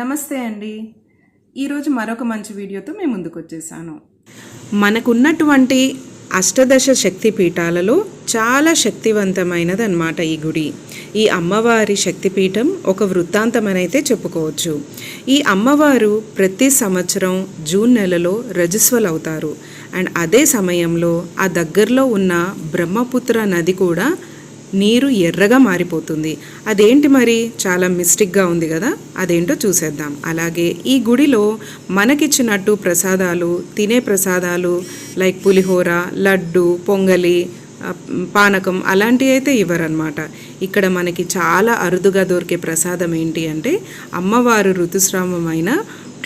నమస్తే అండి. ఈరోజు మరొక మంచి వీడియోతో మేము ముందుకు వచ్చేసాను. మనకున్నటువంటి అష్టదశ శక్తి పీఠాలలో చాలా శక్తివంతమైనది అన్నమాట ఈ గుడి. ఈ అమ్మవారి శక్తిపీఠం ఒక వృత్తాంతమనైతే చెప్పుకోవచ్చు. ఈ అమ్మవారు ప్రతి సంవత్సరం జూన్ నెలలో రజస్వలు అవుతారు అండ్ అదే సమయంలో ఆ దగ్గరలో ఉన్న బ్రహ్మపుత్ర నది కూడా నీరు ఎర్రగా మారిపోతుంది. అదేంటి మరి? చాలా మిస్టిక్గా ఉంది కదా? అదేంటో చూసేద్దాం. అలాగే ఈ గుడిలో మనకిచ్చినట్టు ప్రసాదాలు తినే ప్రసాదాలు లైక్ పులిహోర లడ్డు పొంగలి పానకం అలాంటివి అయితే ఇవ్వరనమాట ఇక్కడ మనకి చాలా అరుదుగా దొరికే ప్రసాదం ఏంటి అంటే అమ్మవారు ఋతుస్రావమైన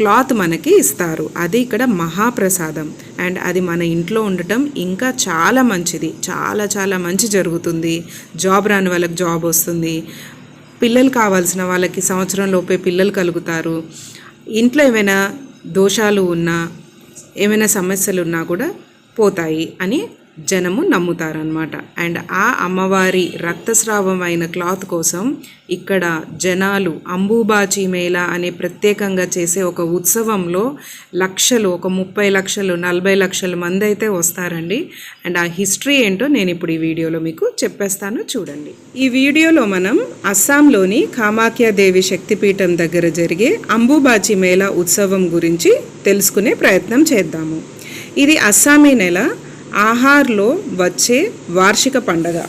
క్లాత్ మనకి ఇస్తారు. అది ఇక్కడ మహాప్రసాదం. అండ్ అది మన ఇంట్లో ఉండటం ఇంకా చాలా మంచిది. చాలా చాలా మంచి జరుగుతుంది. జాబ్ రాని వాళ్ళకి జాబ్ వస్తుంది. పిల్లలు కావాల్సిన వాళ్ళకి సంవత్సరం లోపే పిల్లలు కలుగుతారు. ఇంట్లో ఏమైనా దోషాలు ఉన్నా ఏమైనా సమస్యలు ఉన్నా కూడా పోతాయి అని జనము నమ్ముతారనమాట అండ్ ఆ అమ్మవారి రక్తస్రావం అయిన క్లాత్ కోసం ఇక్కడ జనాలు అంబుబాచి మేళ అనే ప్రత్యేకంగా చేసే ఒక ఉత్సవంలో లక్షలు ఒక ముప్పై లక్షలు నలభై లక్షల మంది అయితే వస్తారండి. అండ్ ఆ హిస్టరీ ఏంటో నేను ఇప్పుడు ఈ వీడియోలో మీకు చెప్పేస్తాను చూడండి. ఈ వీడియోలో మనం అస్సాంలోని కామాఖ్యాదేవి శక్తిపీఠం దగ్గర జరిగే అంబుబాచి మేళ ఉత్సవం గురించి తెలుసుకునే ప్రయత్నం చేద్దాము. ఇది అస్సామీ నెల. ఆహార్లో వచ్చే వార్షిక పండగ.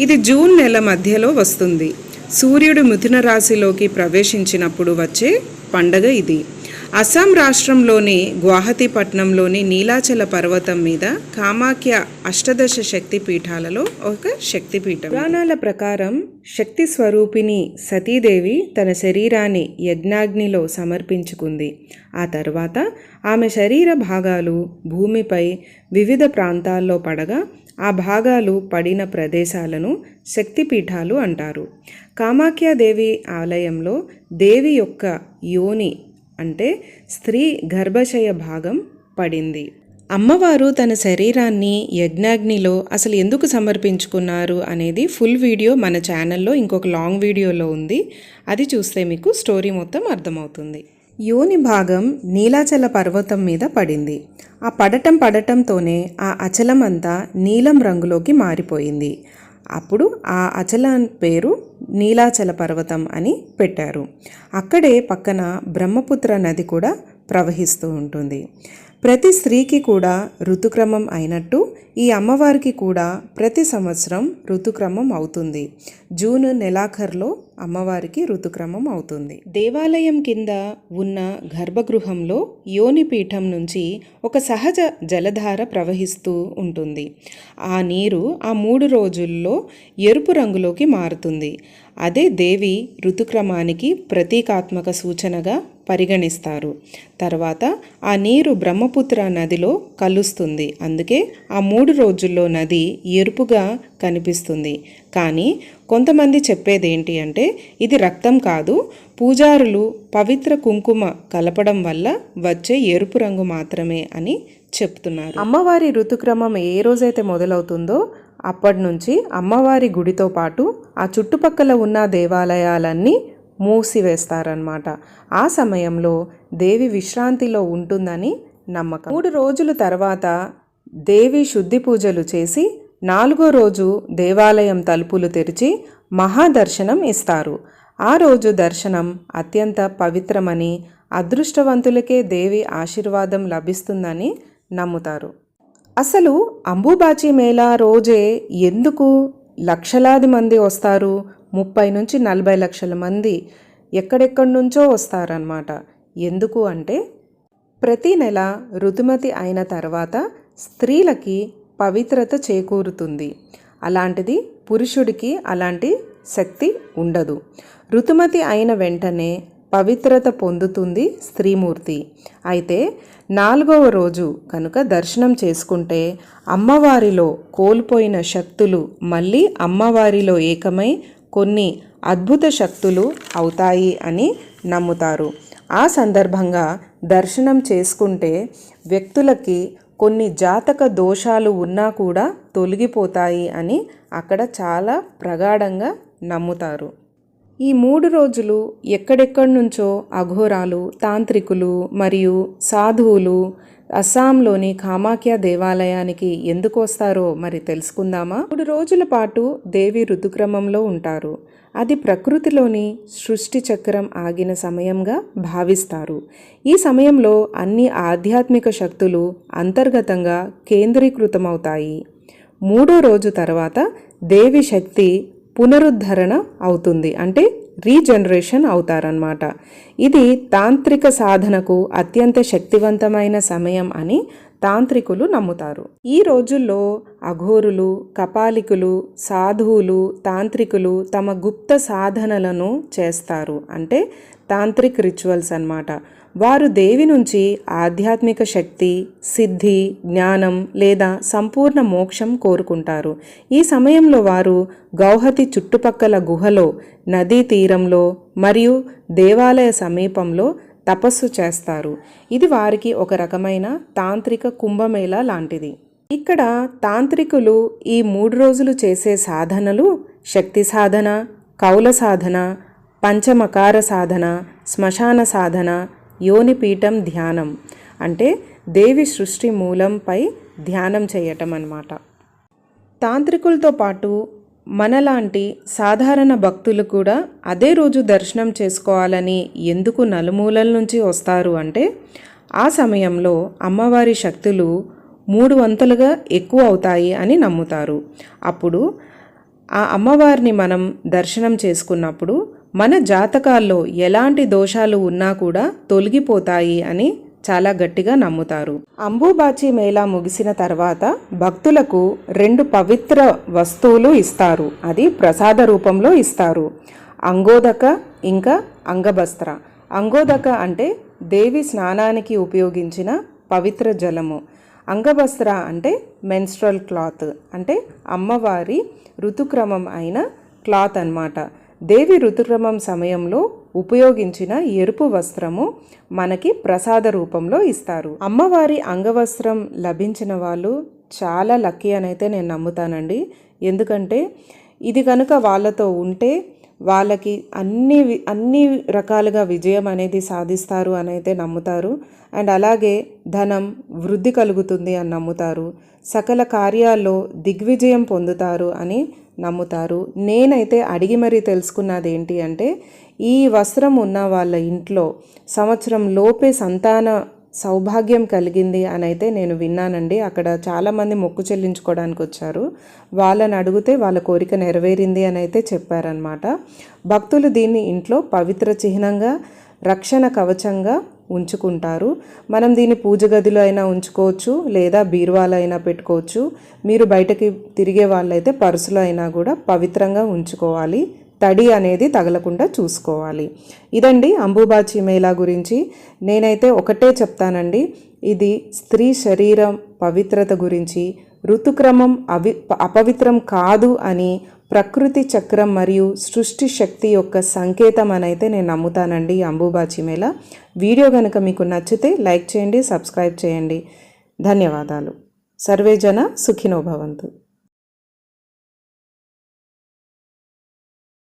ఇది జూన్ నెల మధ్యలో వస్తుంది. సూర్యుడు మిథున రాశిలోకి ప్రవేశించినప్పుడు వచ్చే పండగ ఇది. అస్సాం రాష్ట్రంలోని గువాహతి పట్టణంలోని నీలాచల పర్వతం మీద కామాఖ్య అష్టదశ శక్తి పీఠాలలో ఒక శక్తిపీఠం. పురాణాల ప్రకారం శక్తి స్వరూపిణి సతీదేవి తన శరీరాన్ని యజ్ఞాగ్నిలో సమర్పించుకుంది. ఆ తర్వాత ఆమె శరీర భాగాలు భూమిపై వివిధ ప్రాంతాల్లో పడగా ఆ భాగాలు పడిన ప్రదేశాలను శక్తిపీఠాలు అంటారు. కామాఖ్యాదేవి ఆలయంలో దేవి యొక్క యోని అంటే స్త్రీ గర్భశయ భాగం పడింది. అమ్మవారు తన శరీరాన్ని యజ్ఞాగ్నిలో అసలు ఎందుకు సమర్పించుకున్నారు అనేది ఫుల్ వీడియో మన ఛానల్లో ఇంకొక లాంగ్ వీడియోలో ఉంది. అది చూస్తే మీకు స్టోరీ మొత్తం అర్థమవుతుంది. యోని భాగం నీలాచల పర్వతం మీద పడింది. ఆ పడటం పడటంతోనే ఆ అచలం అంతా నీలం రంగులోకి మారిపోయింది. అప్పుడు ఆ అచలాన్ పేరు నీలాచల పర్వతం అని పెట్టారు. అక్కడే పక్కన బ్రహ్మపుత్ర నది కూడా ప్రవహిస్తూ ఉంటుంది. ప్రతి స్త్రీకి కూడా ఋతుక్రమం అయినట్టు ఈ అమ్మవారికి కూడా ప్రతి సంవత్సరం ఋతుక్రమం అవుతుంది. జూన్ నెలాఖరులో అమ్మవారికి ఋతుక్రమం అవుతుంది. దేవాలయం కింద ఉన్న గర్భగృహంలో యోనిపీఠం నుంచి ఒక సహజ జలధార ప్రవహిస్తూ ఉంటుంది. ఆ నీరు ఆ మూడు రోజుల్లో ఎరుపు రంగులోకి మారుతుంది. అదే దేవి ఋతుక్రమానికి ప్రతీకాత్మక సూచనగా పరిగణిస్తారు. తర్వాత ఆ నీరు బ్రహ్మ బ్రహ్మపుత్ర నదిలో కలుస్తుంది. అందుకే ఆ మూడు రోజుల్లో నది ఎరుపుగా కనిపిస్తుంది. కానీ కొంతమంది చెప్పేది ఏంటి అంటే ఇది రక్తం కాదు. పూజారులు పవిత్ర కుంకుమ కలపడం వల్ల వచ్చే ఎరుపు రంగు మాత్రమే అని చెప్తున్నారు. అమ్మవారి ఋతుక్రమం ఏ రోజైతే మొదలవుతుందో అప్పటి నుంచి అమ్మవారి గుడితో పాటు ఆ చుట్టుపక్కల ఉన్న దేవాలయాలన్నీ మూసివేస్తారనమాట ఆ సమయంలో దేవి విశ్రాంతిలో ఉంటుందని నమ్మకం. మూడు రోజుల తర్వాత దేవి శుద్ధి పూజలు చేసి నాలుగో రోజు దేవాలయం తలుపులు తెరిచి మహాదర్శనం ఇస్తారు. ఆ రోజు దర్శనం అత్యంత పవిత్రమని అదృష్టవంతులకే దేవి ఆశీర్వాదం లభిస్తుందని నమ్ముతారు. అసలు అంబుబాచి మేళా రోజే ఎందుకు లక్షలాది మంది వస్తారు? ముప్పై నుంచి నలభై లక్షల మంది ఎక్కడెక్కడి నుంచో వస్తారనమాట ఎందుకు అంటే ప్రతి నెల ఋతుమతి అయిన తర్వాత స్త్రీలకి పవిత్రత చేకూరుతుంది. అలాంటిది పురుషుడికి అలాంటి శక్తి ఉండదు. ఋతుమతి అయిన వెంటనే పవిత్రత పొందుతుంది స్త్రీమూర్తి. అయితే నాలుగవ రోజు కనుక దర్శనం చేసుకుంటే అమ్మవారిలో కోల్పోయిన శక్తులు మళ్ళీ అమ్మవారిలో ఏకమై కొన్ని అద్భుత శక్తులు అవుతాయి అని నమ్ముతారు. ఆ సందర్భంగా దర్శనం చేసుకుంటే వ్యక్తులకి కొన్ని జాతక దోషాలు ఉన్నా కూడా తొలగిపోతాయి అని అక్కడ చాలా ప్రగాఢంగా నమ్ముతారు. ఈ మూడు రోజులు ఎక్కడెక్కడి నుంచో అఘోరాలు తాంత్రికులు మరియు సాధువులు అస్సాంలోని కామాఖ్య దేవాలయానికి ఎందుకు వస్తారో మరి తెలుసుకుందామా? మూడు రోజుల పాటు దేవి ఋతుక్రమంలో ఉంటారు. అది ప్రకృతిలోని సృష్టి చక్రం ఆగిన సమయంగా భావిస్తారు. ఈ సమయంలో అన్ని ఆధ్యాత్మిక శక్తులు అంతర్గతంగా కేంద్రీకృతమవుతాయి. మూడో రోజు తర్వాత దేవి శక్తి పునరుద్ధరణ అవుతుంది. అంటే రీజనరేషన్ అవుతారన్నమాట. ఇది తాంత్రిక సాధనకు అత్యంత శక్తివంతమైన సమయం అని తాంత్రికులు నమ్ముతారు. ఈ రోజుల్లో అఘోరులు కపాలికులు సాధువులు తాంత్రికులు తమ గుప్త సాధనలను చేస్తారు. అంటే తాంత్రిక్ రిచువల్స్ అన్నమాట. వారు దేవి నుంచి ఆధ్యాత్మిక శక్తి సిద్ధి జ్ఞానం లేదా సంపూర్ణ మోక్షం కోరుకుంటారు. ఈ సమయంలో వారు గౌహతి చుట్టుపక్కల గుహలో నదీ తీరంలో మరియు దేవాలయ సమీపంలో తపస్సు చేస్తారు. ఇది వారికి ఒక రకమైన తాంత్రిక కుంభమేళా లాంటిది. ఇక్కడ తాంత్రికులు ఈ మూడు రోజులు చేసే సాధనలు శక్తి సాధన కౌల సాధన పంచమకార సాధన శ్మశాన సాధన యోనిపీఠం ధ్యానం అంటే దేవి సృష్టి మూలంపై ధ్యానం చేయటం అన్నమాట తాంత్రికులతో పాటు మనలాంటి సాధారణ భక్తులు కూడా అదే రోజు దర్శనం చేసుకోవాలని ఎందుకు నలుమూలల నుంచి వస్తారు అంటే ఆ సమయంలో అమ్మవారి శక్తులు మూడు వంతులుగా ఎక్కువ అవుతాయి అని నమ్ముతారు. అప్పుడు ఆ అమ్మవారిని మనం దర్శనం చేసుకున్నప్పుడు మన జాతకాల్లో ఎలాంటి దోషాలు ఉన్నా కూడా తొలగిపోతాయి అని చాలా గట్టిగా నమ్ముతారు. అంబుబాచి మేళా ముగిసిన తర్వాత భక్తులకు రెండు పవిత్ర వస్తువులు ఇస్తారు. అది ప్రసాద రూపంలో ఇస్తారు. అంగోదక ఇంకా అంగబస్త్ర అంగోదక అంటే దేవి స్నానానికి ఉపయోగించిన పవిత్ర జలము. అంగబస్త్ర అంటే మెన్స్ట్రల్ క్లాత్ అంటే అమ్మవారి ఋతుక్రమం అయిన క్లాత్ అన్నమాట. దేవి ఋతుక్రమం సమయంలో ఉపయోగించిన ఎరుపు వస్త్రము మనకి ప్రసాద రూపంలో ఇస్తారు. అమ్మవారి అంగవస్త్రం లభించిన వాళ్ళు చాలా లక్కీ అని అయితే నేను నమ్ముతానండి. ఎందుకంటే ఇది కనుక వాళ్ళతో ఉంటే వాళ్ళకి అన్ని అన్ని రకాలుగా విజయం అనేది సాధిస్తారు అని అయితే నమ్ముతారు. అండ్ అలాగే ధనం వృద్ధి కలుగుతుంది అని నమ్ముతారు. సకల కార్యాల్లో దిగ్విజయం పొందుతారు అని నమ్ముతారు. నేనైతే అడిగి మరీ తెలుసుకున్నది ఏంటి అంటే ఈ వస్త్రం ఉన్న వాళ్ళ ఇంట్లో సంవత్సరం లోపే సంతాన సౌభాగ్యం కలిగింది అని అయితే నేను విన్నానండి. అక్కడ చాలామంది మొక్కు చెల్లించుకోవడానికి వచ్చారు. వాళ్ళని అడిగితే వాళ్ళ కోరిక నెరవేరింది అని అయితే చెప్పారనమాట భక్తులు దీన్ని ఇంట్లో పవిత్ర చిహ్నంగా రక్షణ కవచంగా ఉంచుకుంటారు. మనం దీన్ని పూజ గదిలో అయినా ఉంచుకోవచ్చు లేదా బీరువాలో అయినా పెట్టుకోవచ్చు. మీరు బయటకి తిరిగే వాళ్ళైతే పర్సులో అయినా కూడా పవిత్రంగా ఉంచుకోవాలి. తడి అనేది తగలకుండా చూసుకోవాలి. ఇదండి అంబుబాచి మేళా గురించి. నేనైతే ఒకటే చెప్తానండి. ఇది స్త్రీ శరీరం పవిత్రత గురించి. ఋతుక్రమం అవి అపవిత్రం కాదు అని ప్రకృతి చక్రం మరియు సృష్టి శక్తి యొక్క సంకేతం అని అయితే నేను నమ్ముతానండి అంబుబాచి మేళ వీడియో కనుక మీకు నచ్చితే లైక్ చేయండి సబ్స్క్రైబ్ చేయండి. ధన్యవాదాలు. సర్వే జన సుఖినోభవంతు